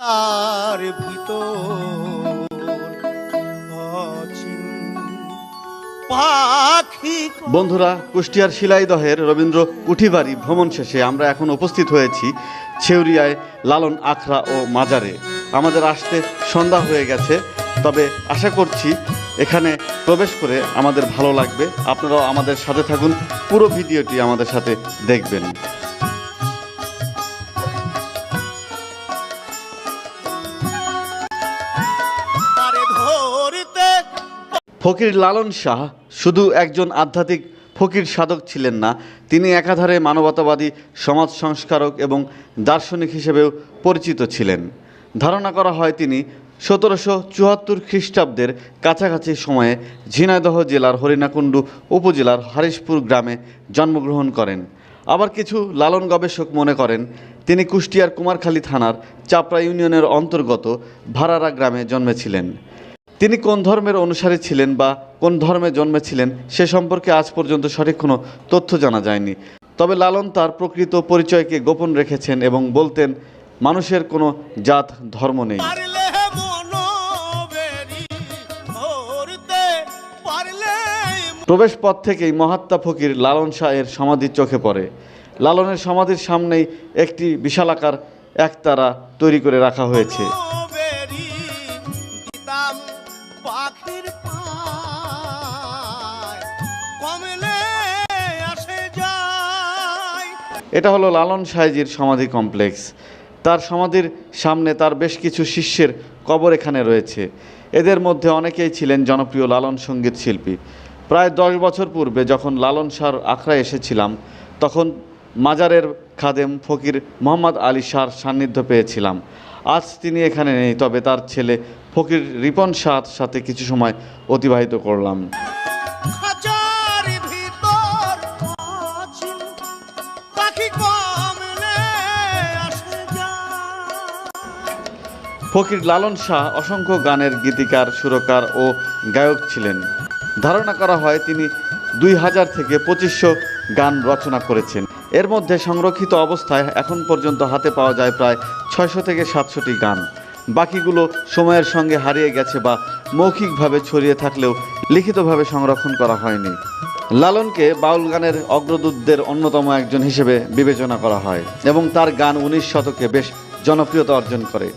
আর বন্ধুরা, কুষ্টিয়ার শিলাইদহের রবীন্দ্র কুঠিবাড়ি ভ্রমণ শেষে আমরা এখন উপস্থিত হয়েছি ছেউরিয়ায় লালন আখড়া ও মাজারে। আমাদের আসতে সন্ধ্যা হয়ে গেছে, তবে আশা করছি এখানে প্রবেশ করে আমাদের ভালো লাগবে। আপনারাও আমাদের সাথে থাকুন, পুরো ভিডিওটি আমাদের সাথে দেখবেন। ফকির লালন শাহ শুধু একজন আধ্যাত্মিক ফকির সাধক ছিলেন না, তিনি একাধারে মানবতাবাদী, সমাজ সংস্কারক এবং দার্শনিক হিসেবেও পরিচিত ছিলেন। ধারণা করা হয় তিনি সতেরোশো চুয়াত্তর খ্রিস্টাব্দের কাছাকাছি সময়ে ঝিনাইদহ জেলার হরিণাকুণ্ডু উপজেলার হারিশপুর গ্রামে জন্মগ্রহণ করেন। আবার কিছু লালন গবেষক মনে করেন, তিনি কুষ্টিয়ার কুমারখালী থানার চাপড়া ইউনিয়নের অন্তর্গত ভাড়ারা গ্রামে জন্মেছিলেন। তিনি কোন ধর্মের অনুসারী ছিলেন বা কোন ধর্মে জন্মেছিলেন সে সম্পর্কে আজ পর্যন্ত সঠিক কোনো তথ্য জানা যায়নি। তবে লালন তার প্রকৃত পরিচয়কে গোপন রেখেছেন এবং বলতেন মানুষের কোনো জাত ধর্ম নেই। প্রবেশ পথ থেকেই মহাত্মা ফকির লালন শাহের সমাধি চোখে পড়ে। লালনের সমাধির সামনেই একটি বিশালাকার একতারা তৈরি করে রাখা হয়েছে। এটা হলো লালন সাহেজির সমাধি কমপ্লেক্স। তার সমাধির সামনে তার বেশ কিছু শিষ্যের কবর এখানে রয়েছে। এদের মধ্যে অনেকেই ছিলেন জনপ্রিয় লালন সংগীত শিল্পী। প্রায় দশ বছর পূর্বে যখন লালন শাহর আখড়ায় এসেছিলাম, তখন মাজারের খাদেম ফকির মোহাম্মদ আলী শাহর সান্নিধ্য পেয়েছিলাম। আজ তিনি এখানে নেই, তবে তার ছেলে ফকির রিপন শাহর সাথে কিছু সময় অতিবাহিত করলাম। ফকির লালন শাহ অসংখ্য গানের গীতিকার, সুরকার ও গায়ক ছিলেন। ধারণা করা হয় তিনি দুই হাজার থেকে পঁচিশশো গান রচনা করেছেন। এর মধ্যে সংরক্ষিত অবস্থায় এখন পর্যন্ত হাতে পাওয়া যায় প্রায় ছয়শো থেকে সাতশোটি গান। বাকিগুলো সময়ের সঙ্গে হারিয়ে গেছে বা মৌখিকভাবে ছড়িয়ে থাকলেও লিখিতভাবে সংরক্ষণ করা হয়নি। লালনকে বাউল গানের অগ্রদূতদের অন্যতম একজন হিসেবে বিবেচনা করা হয় এবং তার গান উনিশ শতকে বেশ জনপ্রিয়তা অর্জন করে।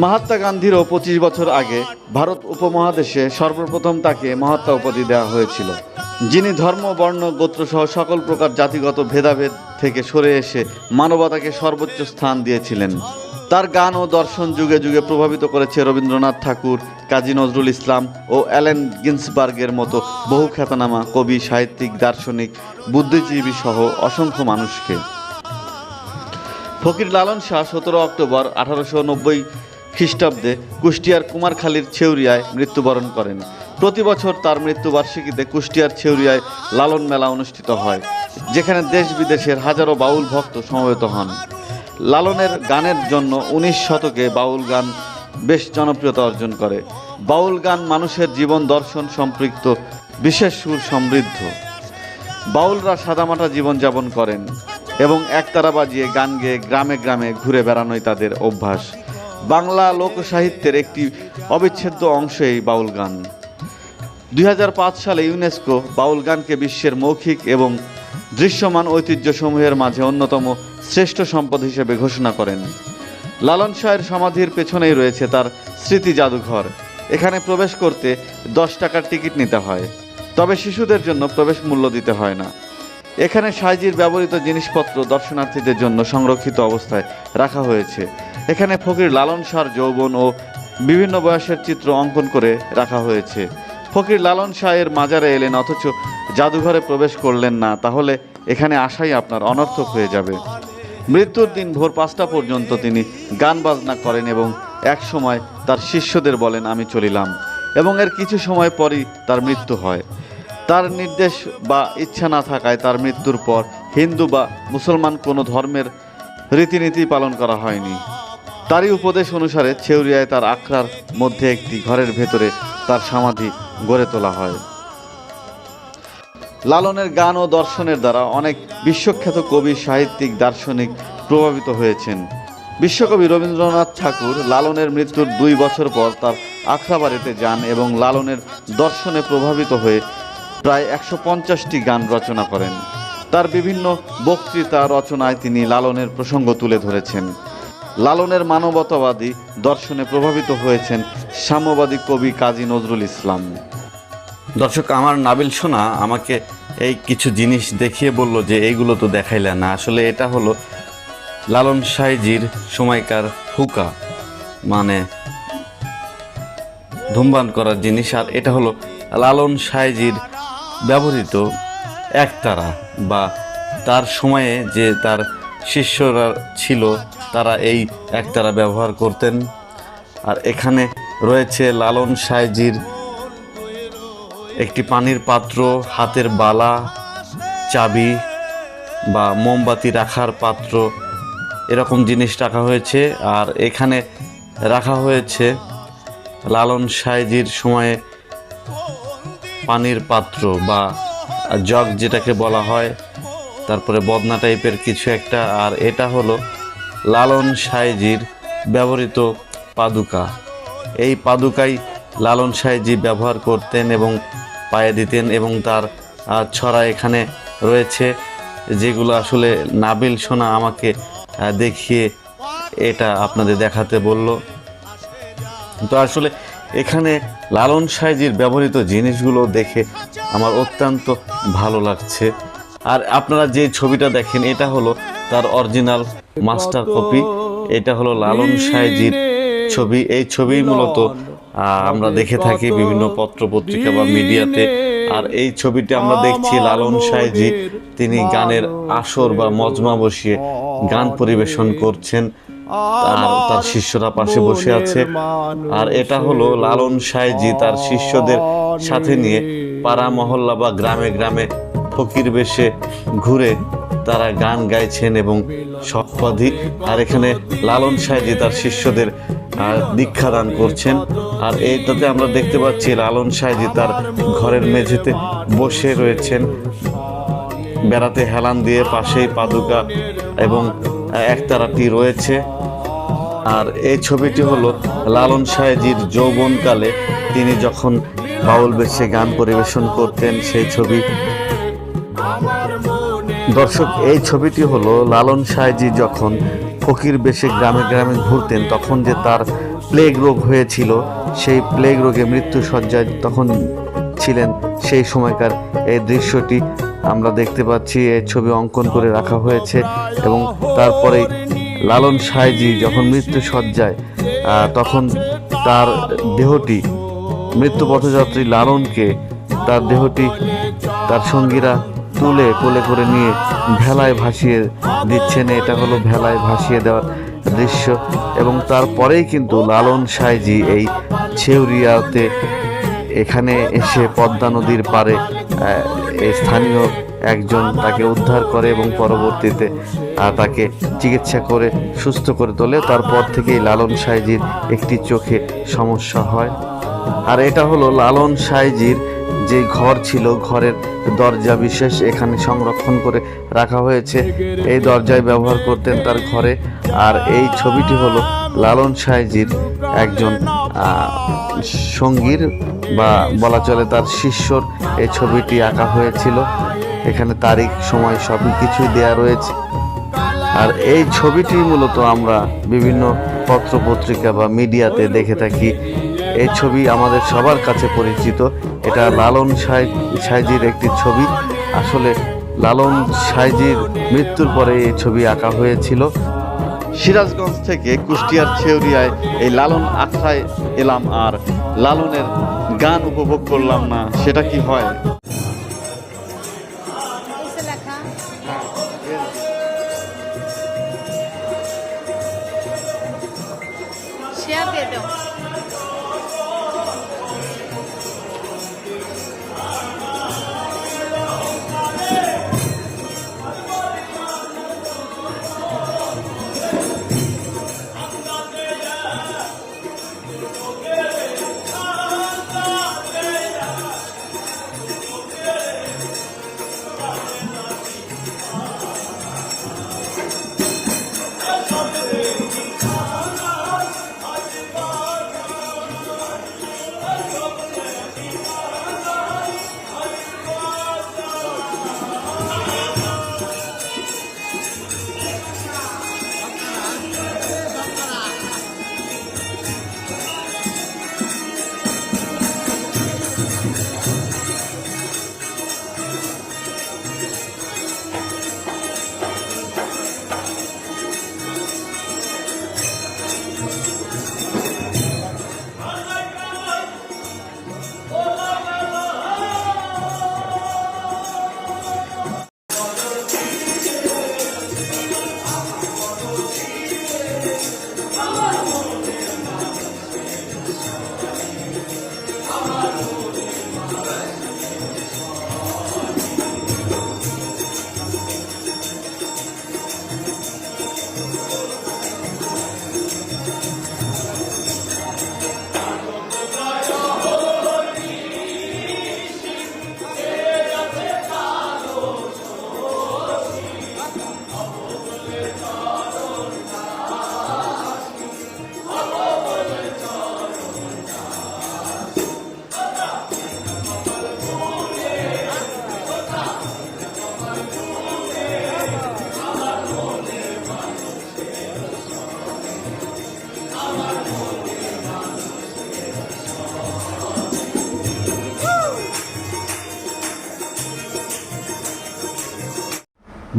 মহাত্মা গান্ধীরও পঁচিশ বছর আগে ভারত উপমহাদেশে সর্বপ্রথম তাকে মহাত্মা উপাধি দেওয়া হয়েছিল, যিনি ধর্ম, বর্ণ, গোত্রসহ সকল প্রকার জাতিগত ভেদাভেদ থেকে সরে এসে মানবতাকে সর্বোচ্চ স্থান দিয়েছিলেন। তার গান ও দর্শন যুগে যুগে প্রভাবিত করেছে রবীন্দ্রনাথ ঠাকুর, কাজী নজরুল ইসলাম ও অ্যালেন গিন্সবার্গের মতো বহু খ্যাতনামা কবি, সাহিত্যিক, দার্শনিক, বুদ্ধিজীবী সহ অসংখ্য মানুষকে। ফকির লালন শাহ সতেরো অক্টোবর আঠারোশো নব্বই খ্রিস্টাব্দে কুষ্টিয়ার কুমারখালীর ছেউরিয়ায় মৃত্যুবরণ করেন। প্রতি বছর তার মৃত্যুবার্ষিকীতে কুষ্টিয়ার ছেউরিয়ায় লালন মেলা অনুষ্ঠিত হয়, যেখানে দেশ বিদেশের হাজারো বাউল ভক্ত সমবেত হন। লালনের গানের জন্য উনিশ শতকে বাউল গান বেশ জনপ্রিয়তা অর্জন করে। বাউল গান মানুষের জীবন দর্শন সম্পৃক্ত, বিশেষ সুর সমৃদ্ধ। বাউলরা সাদামাটা জীবনযাপন করেন এবং একতারা বাজিয়ে গান গেয়ে গ্রামে গ্রামে ঘুরে বেড়ানোই তাদের অভ্যাস। বাংলা লোকসাহিত্যের একটি অবিচ্ছেদ্য অংশ এই বাউল গান। দুই হাজার পাঁচ সালে ইউনেস্কো বাউল গানকে বিশ্বের মৌখিক এবং দৃশ্যমান ঐতিহ্যসমূহের মাঝে অন্যতম শ্রেষ্ঠ সম্পদ হিসেবে ঘোষণা করেন। লালন শাহের সমাধির পেছনেই রয়েছে তার স্মৃতি জাদুঘর। এখানে প্রবেশ করতে দশ টাকার টিকিট নিতে হয়। তবে শিশুদের জন্য প্রবেশ মূল্য দিতে হয় না। এখানে সাইজির ব্যবহৃত জিনিসপত্র দর্শনার্থীদের জন্য সংরক্ষিত অবস্থায় রাখা হয়েছে। এখানে ফকির লালন শাহর যৌবন ও বিভিন্ন বয়সের চিত্র অঙ্কন করে রাখা হয়েছে। ফকির লালন শাহের মাজারে এলেন, অথচ জাদুঘরে প্রবেশ করলেন না, তাহলে এখানে আসাই আপনার অনর্থক হয়ে যাবে। মৃত্যুর দিন ভোর পাঁচটা পর্যন্ত তিনি গান বাজনা করেন এবং এক সময় তার শিষ্যদের বলেন, আমি চলিলাম। এবং এর কিছু সময় পরই তার মৃত্যু হয়। তার নির্দেশ বা ইচ্ছা না থাকায় তার মৃত্যুর পর হিন্দু বা মুসলমান কোনো ধর্মের রীতিনীতি পালন করা হয়নি। তারই উপদেশ অনুসারে ছেউরিয়ায় তার আখড়ার মধ্যে একটি ঘরের ভেতরে তার সমাধি গড়ে তোলা হয়। লালনের গান ও দর্শনের দ্বারা অনেক বিশ্বখ্যাত কবি, সাহিত্যিক, দার্শনিক প্রভাবিত হয়েছেন। বিশ্বকবি রবীন্দ্রনাথ ঠাকুর লালনের মৃত্যুর দুই বছর পর তার আখড়াবাড়িতে যান এবং লালনের দর্শনে প্রভাবিত হয়ে প্রায় একশো পঞ্চাশটি গান রচনা করেন। তার বিভিন্ন বক্তৃতা রচনায় তিনি লালনের প্রসঙ্গ তুলে ধরেছেন। লালনের মানবতাবাদী দর্শনে প্রভাবিত হয়েছেন সাম্যবাদী কবি কাজী নজরুল ইসলাম। দর্শক, আমার নাবিল সোনা আমাকে এই কিছু জিনিস দেখিয়ে বলল যে এইগুলো তো দেখাইলে না। আসলে এটা হলো লালন সাইজির সময়কার হুকা মানে ধূমপান করার জিনিস। আর এটা হলো লালন সাইজির ব্যবহৃত একতারা বা তার সময়ে যে তার শিষ্যরা ছিল, তারা এই একতারা ব্যবহার করতেন। আর এখানে রয়েছে লালন সাইজির একটি পানির পাত্র, হাতের বালা, চাবি বা মোমবাতি রাখার পাত্র। এরকম জিনিস রাখা হয়েছে। আর এখানে রাখা হয়েছে লালন সাইজির সময়ে পানির পাত্র বা জগ যেটাকে বলা হয়। তারপরে বদনা টাইপের কিছু একটা, আর এটা হলো লালন সাইজির ব্যবহৃত পাদুকা। এই পাদুকাই লালন সাইজি ব্যবহার করতেন এবং পায়ে দিতেন এবং তার ছড়া এখানে রয়েছে, যেগুলো আসলে নাবিল সোনা আমাকে দেখিয়ে এটা আপনাদের দেখাতে বলল। তো আসলে এখানে লালন সাইজির ব্যবহৃত জিনিসগুলো দেখে আমার অত্যন্ত ভালো লাগছে। আর আপনারা যে ছবিটা দেখেন, এটা হলো তার অরিজিনাল মাস্টার কপি এটা হলো লালন সাইজির ছবি। এই ছবি মূলত আমরা দেখে থাকি বিভিন্ন পত্র পত্রিকা বা মিডিয়াতে। আর এই ছবিটি আমরা দেখছি লালন সাইজি তিনি গানের আসর বা মজমা বসিয়ে গান পরিবেশন করছেন। আর তার শিষ্যরা পাশে বসে আছে। আর এটা হলো লালন সাইজি তার শিষ্যদের সাথে নিয়ে পাড়া মহল্লা বা গ্রামে গ্রামে ফকির বেশে ঘুরে তারা গান গাইছেন এবং সপাধি আর এখানে লালন সাইজি তার শিষ্যদের দীক্ষা দান করছেন। আর এইটাতে আমরা দেখতে পাচ্ছি লালন সাইজি তার ঘরের মেঝেতে বসে রয়েছেন। বেড়াতে হেলান দিয়ে পাশেই পাদুকা এবং একতারাটি রয়েছে। আর এই ছবিটি হলো লালন সাহেজির যৌবনকালে তিনি যখন বাউল বেশে গান পরিবেশন করতেন, সেই ছবি দর্শক, এই ছবিটি হলো লালন সাহেজি যখন ফকির বেশে গ্রামে গ্রামে ঘুরতেন, তখন যে তার প্লেগ রোগ হয়েছিল, সেই প্লেগ রোগে মৃত্যু সজ্জায় তখন ছিলেন সেই সময়কার এই দৃশ্যটি আমরা দেখতে পাচ্ছি। এই ছবি অঙ্কন করে রাখা হয়েছে এবং তারপরে লালন সাহেজি যখন মৃত্যু সজ্জায় তখন তার দেহটি, মৃত্যু পথযাত্রী লালনকে তার দেহটি তার সঙ্গীরা তুলে, কোলে করে নিয়ে ভেলায় ভাসিয়ে দিচ্ছেন। এটা হলো ভেলায় ভাসিয়ে দেওয়ার দৃশ্য। এবং তারপরেই কিন্তু লালন সাইজি এই ছেউরিয়াতে এখানে এসে পদ্মা নদীর পারে স্থানীয় একজন তাকে উদ্ধার করে এবং পরবর্তীতে তাকে চিকিৎসা করে, সুস্থ করে তোলে। তারপর থেকেই লালন সাইজির একটি চোখে সমস্যা হয়। আর এটা হলো লালন সাইজির যে ঘর ছিল, ঘরের দরজা বিশেষ এখানে সংরক্ষণ করে রাখা হয়েছে। এই দরজায় ব্যবহার করতেন তার ঘরে। আর এই ছবিটি হলো লালন সাইজির একজন সঙ্গীর বা বলা চলে তার শিষ্যর এই ছবিটি আঁকা হয়েছিল। এখানে তারিখ, সময় সবই কিছুই দেয়া রয়েছে। আর এই ছবিটি মূলত আমরা বিভিন্ন পত্র পত্রিকা বা মিডিয়াতে দেখে থাকি। এই ছবি আমাদের সবার কাছে পরিচিত। এটা লালন সাই সাইজির একটি ছবি। আসলে লালন সাইজির মৃত্যুর পরে এই ছবি আঁকা হয়েছিল। সিরাজগঞ্জ থেকে কুষ্টিয়ার ছেউরিয়ায় এই লালন আখড়ায় এলাম আর লালনের গান উপভোগ করলাম না, সেটা কি হয়?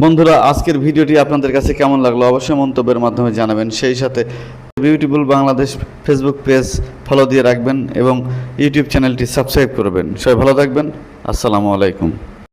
বন্ধুরা, আজকের ভিডিওটি আপনাদের কাছে কেমন লাগল অবশ্যই মন্তব্যের মাধ্যমে জানাবেন। সেই সাথে beautiful Bangladesh Facebook page follow দিয়ে রাখবেন এবং ইউটিউব চ্যানেলটি সাবস্ক্রাইব করবেন। সবাই ভালো থাকবেন। আসসালামু আলাইকুম।